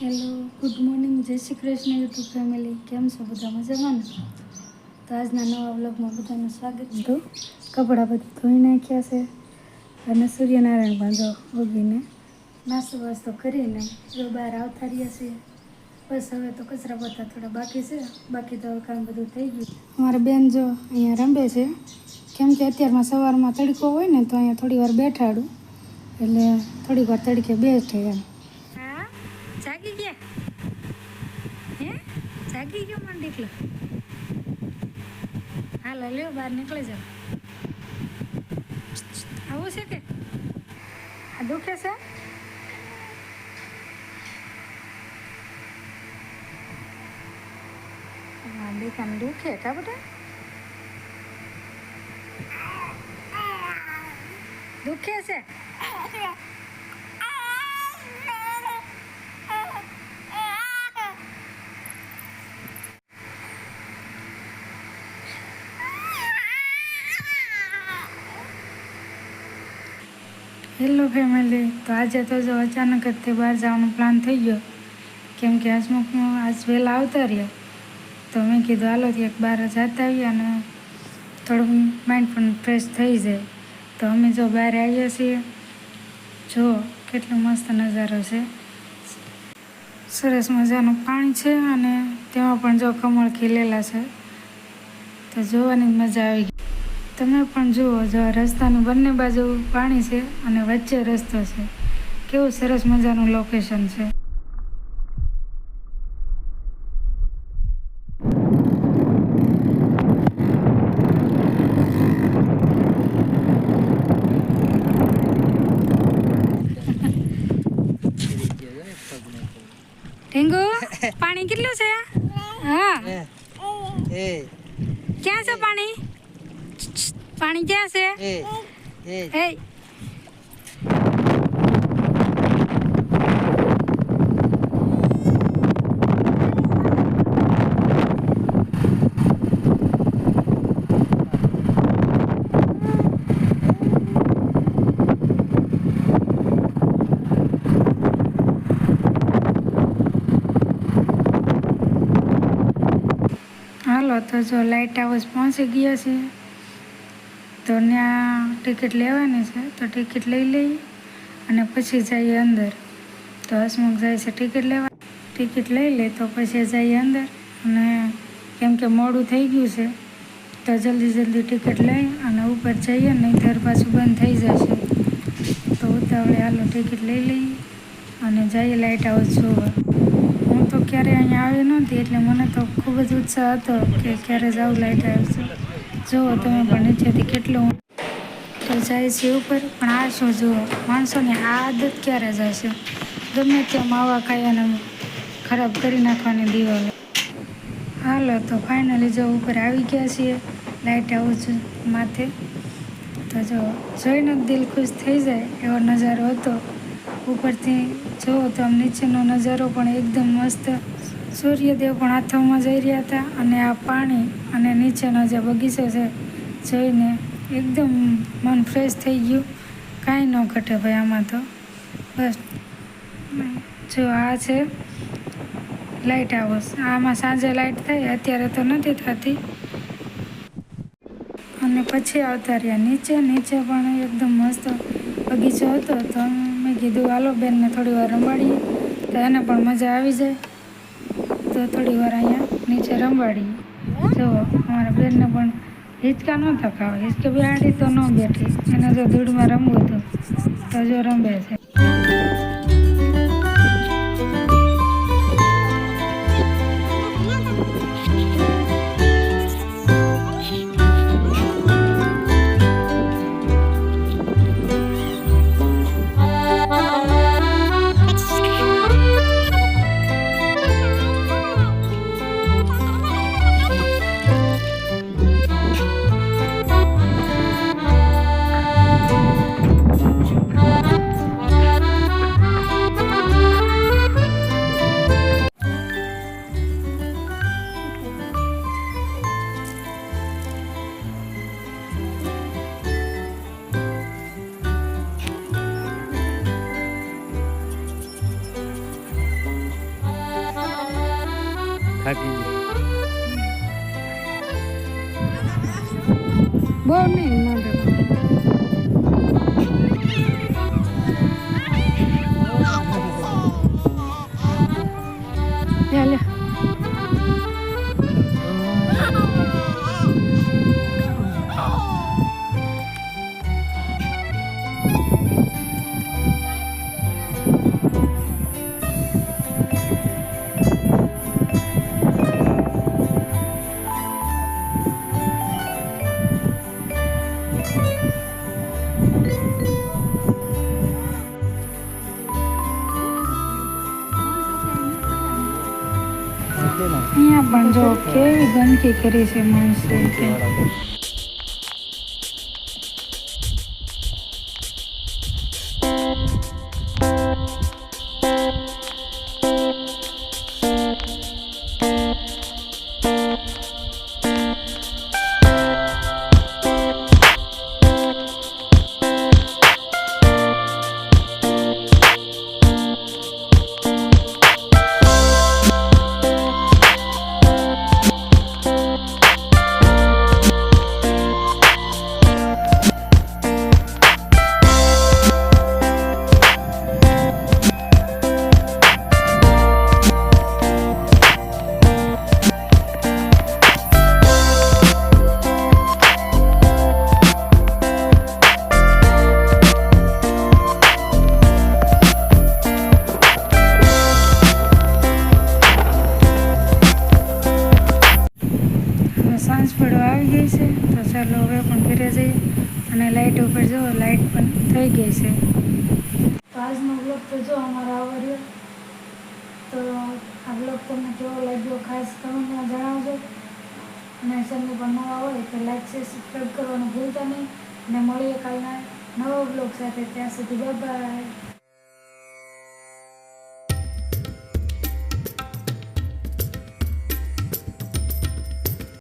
Hello good morning જય Shri Krishna YouTube family કેમ છો બધા મજામાં તો આજના નવા વ્લોગમાં બધાનું સ્વાગત છે. કપડાં બધું ધોઈ નાખ્યા છે અને સૂર્યનારાયણ બાંધો ઉગીને નાસ્તો વાસ્તો કરીને જો બહાર આવતા રહ્યા છીએ. બસ હવે તો કચરા બધા થોડા બાકી છે. બાકી તો કામ બધું થઈ ગયું. અમારા બેન જો અહીંયા રમે છે. કેમ કે અત્યારમાં સવારમાં તડકો હોય ને તો અહીંયા થોડી વાર બેઠાડું. એટલે થોડીક વાર તડકે બેઠે એમ હા જાગી ગયા હે જાગી ગયો મને દીકલો હાલો, લ્યો, બહાર નીકળી જાઓ. આવું છે કે? આ દુખે છે? દીકાને દુખે કા બેટા દુખે છે? હેલો ફેમિલી તો આજે તો જો અચાનક જ તે બહાર જવાનો પ્લાન થઈ ગયો. કેમ કે હસમુખમાં આજ વહેલા આવતા રહ્યા. તો મેં કીધું, હાલો એક બહાર જતા આવીએ અને થોડુંક માઇન્ડ પણ ફ્રેશ થઈ જાય. તો અમે જો બહાર આવ્યા છીએ. જો, કેટલો મસ્ત નજારો છે. સરસ મજાનું પાણી છે અને તેમાં પણ જો કમળ ખીલેલા છે. તો જોવાની મજા આવી ગઈ. તમે પણ જુઓ જો આ રસ્તાની બંને બાજુ પાણી છે અને વચ્ચે રસ્તો છે. કેવું સરસ મજાનું લોકેશન છે. ઢીંગુ પાણી કેટલું છે? હા. ક્યાં છે પાણી? પાણી ક્યાં છે? એ હાલો તો જો લાઇટ હાઉસ પહોંચી ગયા છીએ તો ત્યાં ટિકિટ લેવાની છે, તો ટિકિટ લઈ લઈએ અને પછી જઈએ અંદર. તો હસમુખ જાય છે ટિકિટ લેવા. ટિકિટ લઈ લે, તો પછી જઈએ અંદર. અને કેમ કે મોડું થઈ ગયું છે, તો જલ્દી જલ્દી ટિકિટ લઈ અને ઉપર જઈએ, નહીંતર પાછું બંધ થઈ જશે. તો ઉતાવળે હાલો ટિકિટ લઈ લઈએ અને જઈએ લાઇટ હાઉસ જોવા. હું તો ક્યારે અહીંયા આવી નહોતી, એટલે મને તો ખૂબ જ ઉત્સાહ હતો કે ક્યારે જાઉં લાઇટ હાઉસ જુઓ તમે પણ નીચેથી કેટલું જાય છે ઉપર, પણ આ શું જુઓ? માણસોની આ આદત ક્યારે જશે ગમે ત્યાં માવા ખાઈ અને ખરાબ કરી નાખવાની દિવાલો. હાલો તો ફાઇનલી જો ઉપર આવી ગયા છીએ લાઇટ હાઉસ માથે. તો જો જોઈને દિલ ખુશ થઈ જાય એવો નજારો હતો. ઉપરથી જુઓ તો આમ નીચેનો નજારો પણ એકદમ મસ્ત સૂર્યદેવ પણ હાથોમાં જઈ રહ્યા હતા અને આ પાણી અને નીચેનો જે બગીચો છે, જોઈને એકદમ મન ફ્રેશ થઈ ગયું. કાંઈ ન ઘટે ભાઈ આમાં તો. બસ. જો આ છે લાઇટ હાઉસ આમાં સાંજે લાઇટ થાય, અત્યારે તો નથી થતી. અને પછી આવતા રહ્યા. નીચે નીચે પણ એકદમ મસ્ત બગીચો હતો. તો મેં કીધું, હાલો બેનને થોડી વાર રમાડીએ. તો એને પણ મજા આવી જાય. તો થોડી વાર અહીંયા નીચે રમવાડી જો, અમારા બેનને પણ હિંચકા ન થકાવે. હિંચકે બેહાડી તો ન બેઠી. એને જો ધૂળમાં રમવું હતું, તો જો રમે છે. થાકી ગયો બહુ નહીં. અહીંયા પણ જો કેવી ગંદકી કરી છે માણસે અને લાઇટ ઉપર જો લાઇટ પણ થઈ ગઈ છે. તો આજનો બ્લોગ તો જો અમારો આવડ્યો. તો આ બ્લોગ તમને કેવો લાગ્યો ખાસ કમેન્ટમાં જણાવજો. અને ચેનલ પર નવા હોય તો લાઈક છે સબસ્ક્રાઈબ કરવાનું ભૂલતા નહીં. અને મળીએ કાલના નવા બ્લોગ સાથે. ત્યાં સુધી બાય